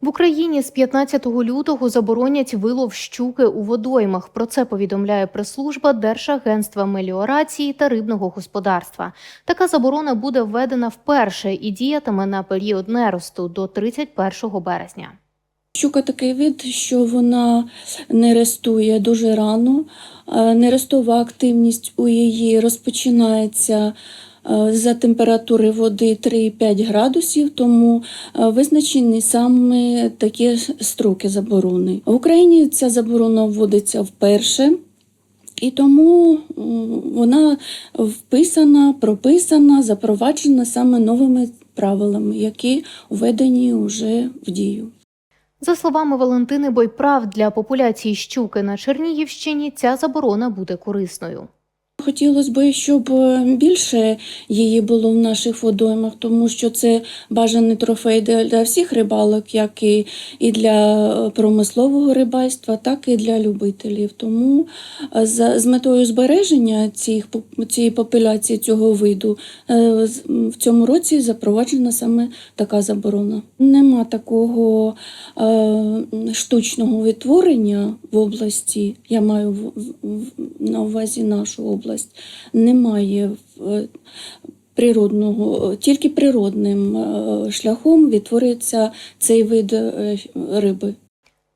В Україні з 15 лютого заборонять вилов щуки у водоймах. Про це повідомляє прес-служба Держагентства меліорації та рибного господарства. Така заборона буде введена вперше і діятиме на період неросту до 31 березня. Щука такий вид, що вона нерестує дуже рано. Е, Нерестова активність у її розпочинається за температури води 3,5 градусів, тому е, визначені саме такі строки заборони. В Україні ця заборона вводиться вперше. І тому вона вписана, прописана, запроваджена саме новими правилами, які введені вже в дію. За словами Валентини Бойправ, для популяції щуки на Чернігівщині ця заборона буде корисною. Хотілося б, щоб е, більше її було в наших водоймах, тому що це бажаний трофей для всіх рибалок, як і, і для е, промислового рибальства, так і для любителів. Тому е, за, з метою збереження цих, цієї популяції цього виду в цьому році запроваджена саме така заборона. Нема такого е, штучного відтворення в області, я маю в- в- на увазі нашу область, немає в- природного, тільки природним е, шляхом відтворюється цей вид е, риби.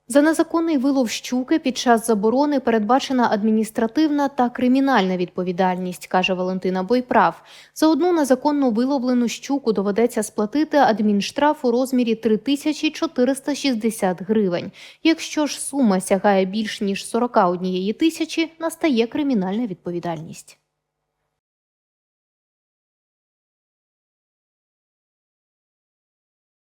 За незаконний вилов щуки під час заборони передбачена адміністративна та кримінальна відповідальність, каже Валентина Бойправ. За одну незаконно виловлену щуку доведеться сплатити адмінштраф у розмірі 3460 гривень. Якщо ж сума сягає більш ніж 41 тисячі, настає кримінальна відповідальність.